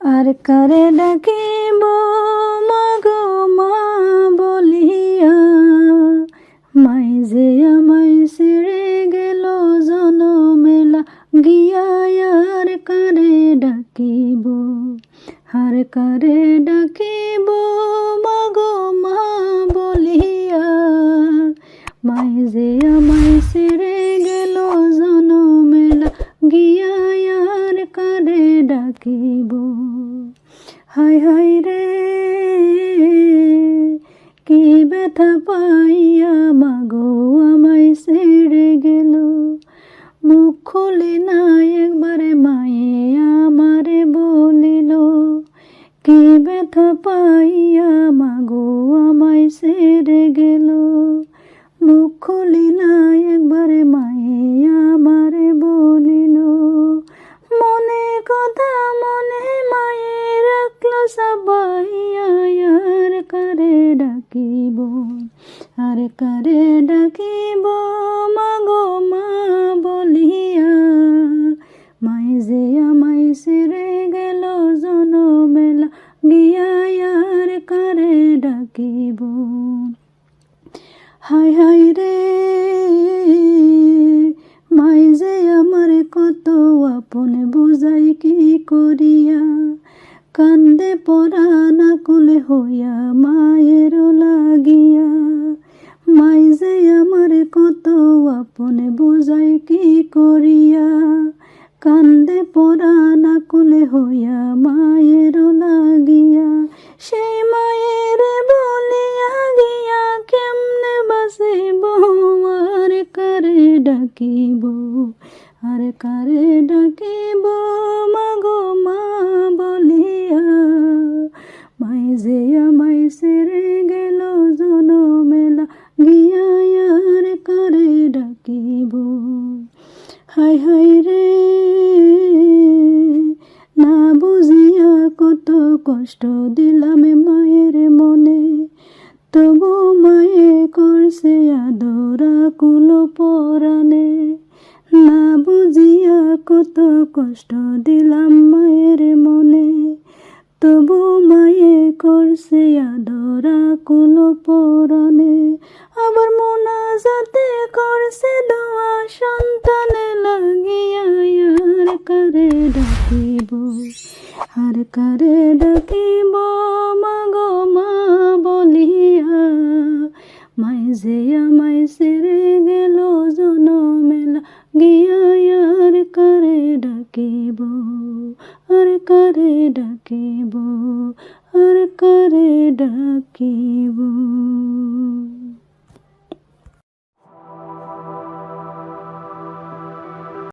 আর কারে ডাকিব? মাগো মা বলিয়া। মাই যে আমায় ছেড়ে গেল জনমেলা গিয়া হাই হাই রে, কি ব্যথা পাইয়া মাগো আমায় ছেড়ে গেল। মুখ খুলি নাই একবারে মায়ে আমারে বলিল, কি ব্যথা পাইয়া সবাইয়া আর কারে ডাকিব, আর কারে ডাকিব, মাগো মা বলিয়া। মাই যে আমায় ছেড়ে গেল জনমেলা, গিয়া আর কারে ডাকিব। হাই হাই রে, মাই যে আমার পরা না কুলে হইয়া মায়ের লাগিয়া, মাই যে আমার কত আপনে, বুঝাই কি করিয়া? কান্দে পরা না কুলে হইয়া মায়ের লাগিয়া, সেই মায়ের বলিয়া গিয়া কেমনে বাসিব আর কারে ডাকিব? আর কারে ডাকিব? মা যে আমায় ছেড়ে গেল জনমেলা গিয়া আর কারে ডাকিব হাই হাই রে না বুঝিয়া কত কষ্ট দিলাম মায়ের মনে তবু মায়ে করছে আদরা কুলো পরাণে না বুঝিয়া কত কষ্ট দিলাম মায়ের মনে তবু মায়ে করছে আদরা কুলো পরাণে আবার মোনাজাতে করছে দোয়া, সন্তানে লাগিয়া আর কারে ডাকিব? আর কারে ডাকিব? মাগো মা বলিয়া। মাই যে আমায় ছেড়ে গেল জনমেলা, গিয়া আর কারে ডাকিব? আর কারে ডাকিব? আর কারে ডাকিব